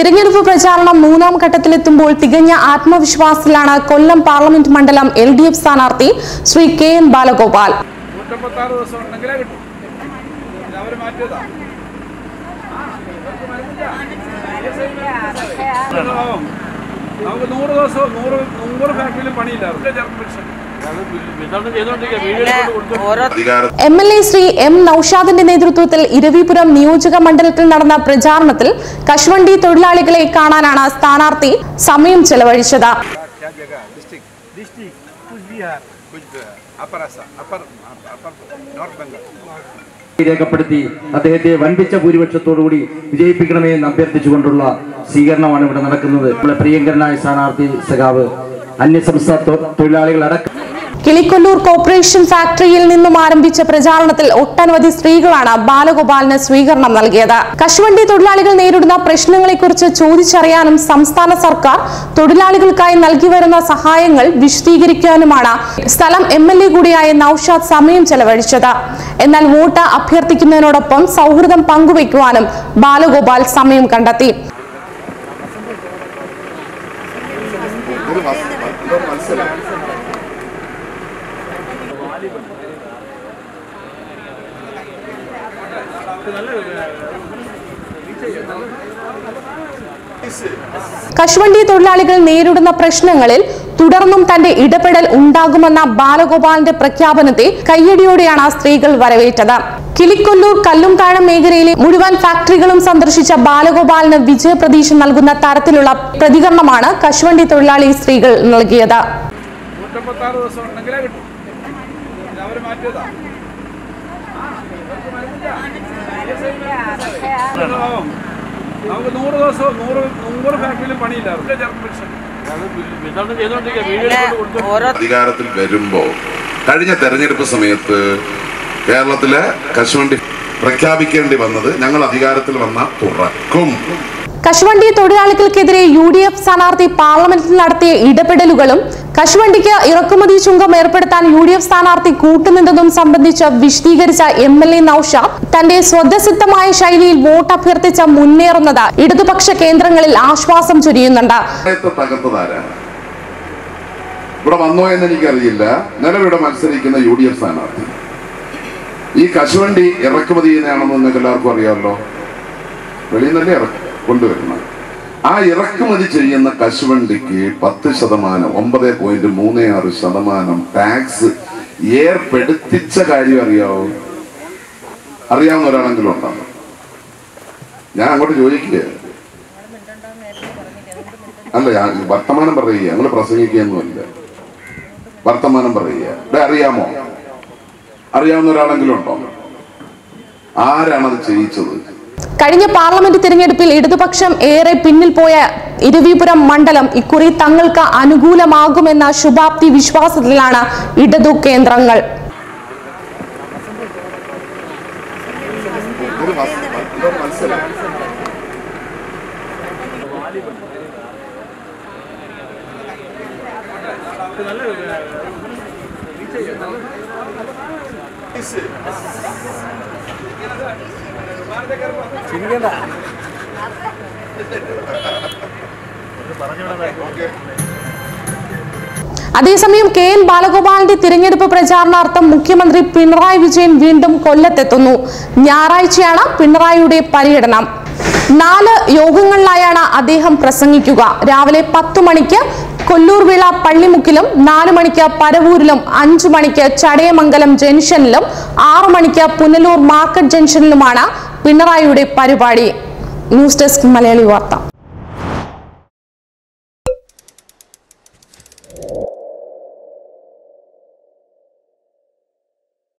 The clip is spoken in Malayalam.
തിരഞ്ഞെടുപ്പ് പ്രചാരണം മൂന്നാം ഘട്ടത്തിലെത്തുമ്പോൾ തികഞ്ഞ ആത്മവിശ്വാസത്തിലാണ് കൊല്ലം പാർലമെന്റ് മണ്ഡലം എൽ ഡി എഫ് സ്ഥാനാർത്ഥി ശ്രീ കെ എൻ ബാലഗോപാൽ. നമുക്ക് നൂറ് ദിവസം നൂറ് നൂറ് ഫാക്ടറിയിലും പണിയില്ല. M L A Shri M നൌഷാദിന്റെ നേതൃത്വത്തിൽ ഇരവിപുരം നിയോജക മണ്ഡലത്തിൽ നടന്ന പ്രചാരണത്തിൽ കശുവണ്ടി തൊഴിലാളികളെ കാണാനാണ് സ്ഥാനാർത്ഥി സമയം ചെലവഴിച്ചത്. രേഖപ്പെടുത്തി അദ്ദേഹത്തെ വൻപിച്ച ഭൂരിപക്ഷത്തോടുകൂടി വിജയിപ്പിക്കണമേ എന്ന് അഭ്യർത്ഥിച്ചുകൊണ്ടുള്ള സ്വീകരണമാണ് ഇവിടെ നടക്കുന്നത്. പ്രിയങ്കരനായ സ്ഥാനാർത്ഥി സഖാവ് അന്യസംസ്ഥാന തൊഴിലാളികൾ അടക്കം കിളിക്കൊല്ലൂർ കോർപ്പറേഷൻ ഫാക്ടറിയിൽ നിന്നും ആരംഭിച്ച പ്രചാരണത്തിൽ ഒട്ടനവധി സ്ത്രീകളാണ് ബാലഗോപാലിന് സ്വീകരണം നൽകിയത്. കശുവണ്ടി തൊഴിലാളികൾ നേരിടുന്ന പ്രശ്നങ്ങളെക്കുറിച്ച് ചോദിച്ചറിയാനും സംസ്ഥാന സർക്കാർ തൊഴിലാളികൾക്കായി നൽകി വരുന്ന സഹായങ്ങൾ വിശദീകരിക്കാനുമാണ് സ്ഥലം എം എൽ എ കൂടിയായ നൌഷാദ് സമയം ചെലവഴിച്ചത്. എന്നാൽ വോട്ട് അഭ്യർത്ഥിക്കുന്നതിനോടൊപ്പം സൗഹൃദം പങ്കുവയ്ക്കുവാനും ബാലഗോപാൽ സമയം കണ്ടെത്തി. കശുവണ്ടി തൊഴിലാളികൾ നേരിടുന്ന പ്രശ്നങ്ങളിൽ തുടർന്നും തന്റെ ഇടപെടൽ ഉണ്ടാകുമെന്ന ബാലഗോപാലിന്റെ പ്രഖ്യാപനത്തെ കയ്യടിയോടെയാണ് ആ സ്ത്രീകൾ വരവേറ്റത്. കിളിക്കൊല്ലൂർ കല്ലുംതാഴം മേഖലയിലെ മുഴുവൻ ഫാക്ടറികളും സന്ദർശിച്ച ബാലഗോപാലിന് വിജയപ്രതീക്ഷ നൽകുന്ന തരത്തിലുള്ള പ്രതികരണമാണ് കശുവണ്ടി തൊഴിലാളി സ്ത്രീകൾ നൽകിയത്. അവർ മാറ്റിയതാ. നമുക്ക് നൂറ് ദിവസവും നൂറ് നൂറ് ഫാക്ടറിയിലും പണിയില്ല. അവരുടെ ജർമ്മൻ വീഡിയോ കൊടുത്തു അധികാരത്തിൽ വരുമ്പോ കഴിഞ്ഞ തെരഞ്ഞെടുപ്പ് സമയത്ത് കേരളത്തിലെ കശുവണ്ടി പ്രഖ്യാപിക്കേണ്ടി വന്നത് ഞങ്ങൾ അധികാരത്തിൽ വന്ന തുറക്കും. കശുവണ്ടി തൊഴിലാളികൾക്കെതിരെ യു ഡി എഫ് സ്ഥാനാർത്ഥി പാർലമെന്റിൽ നടത്തിയ ഇടപെടലുകളും കശുവണ്ടിക്ക് ഇറക്കുമതി ചുങ്കം ഏർപ്പെടുത്താൻ യു ഡി എഫ് സ്ഥാനാർത്ഥി കൂട്ടുനിന്നതും സംബന്ധിച്ച് വിശദീകരിച്ച എം എൽ എ നൌഷാദ് തന്റെ സ്വതസിദ്ധമായ ശൈലിയിൽ വോട്ട് അഭ്യർത്ഥിച്ച മുന്നേറുന്നത് ഇടതുപക്ഷ കേന്ദ്രങ്ങളിൽ ആശ്വാസം ചൊരിയുന്നുണ്ട്. ഇവിടെ വന്നോ എന്ന് എനിക്കറിയില്ല. നിലവിടെ മത്സരിക്കുന്ന യു ഡി എഫ് സ്ഥാനാർത്ഥി. ഈ കശുവണ്ടി ഇറക്കുമതി ചെയ്യുന്നതാണെന്ന് നിങ്ങൾക്ക് എല്ലാവർക്കും അറിയാമല്ലോ. വെളിയിൽ നിന്നല്ലേ ഇറ കൊണ്ടുവരുന്നത്? ആ ഇറക്കുമതി ചെയ്യുന്ന കശുവണ്ടിക്ക് പത്ത് ശതമാനം ഒമ്പത് പോയിന്റ് മൂന്ന് ആറ് ശതമാനം ടാക്സ് ഏർപ്പെടുത്തിച്ച കാര്യം അറിയാവോ? അറിയാവുന്ന ഒരാളെങ്കിലും ഉണ്ടാവും. ഞാൻ അങ്ങോട്ട് ചോദിക്കുക അല്ല വർത്തമാനം പറയുക ഞങ്ങൾ പ്രസംഗിക്കുകയൊന്നുമല്ല. വർത്തമാനം പറയുക ഇവിടെ അറിയാമോ? അറിയാവുന്ന ഒരാളെങ്കിലും ഉണ്ടോ ആരാണത് ചെയ്യിച്ചത്? കഴിഞ്ഞ പാർലമെന്റ് തിരഞ്ഞെടുപ്പിൽ ഇടതുപക്ഷം ഏറെ പിന്നിൽ പോയ ഇരവിപുരം മണ്ഡലം ഇക്കുറി തങ്ങൾക്ക് അനുകൂലമാകുമെന്ന ശുഭാപ്തി വിശ്വാസത്തിലാണ് ഇടതു കേന്ദ്രങ്ങൾ. Thank മത്സ- അതേസമയം കെ എൻ ബാലഗോപാലിന്റെ തിരഞ്ഞെടുപ്പ് പ്രചാരണാർത്ഥം മുഖ്യമന്ത്രി പിണറായി വിജയൻ വീണ്ടും കൊല്ലത്തെത്തുന്നു. ഞായറാഴ്ചയാണ് പിണറായിയുടെ പര്യടനം. നാല് യോഗങ്ങളിലായാണ് അദ്ദേഹം പ്രസംഗിക്കുക. രാവിലെ പത്തു മണിക്ക് കൊല്ലൂർവിള പള്ളിമുക്കിലും നാലു മണിക്ക് പരവൂരിലും അഞ്ചു മണിക്ക് ചടയമംഗലം ജംഗ്ഷനിലും ആറു മണിക്ക് പുനലൂർ മാർക്കറ്റ് ജംഗ്ഷനിലുമാണ് പിണറായിയുടെ പരിപാടി ന്യൂസ് ഡെസ്ക് മലയാളി വാർത്ത.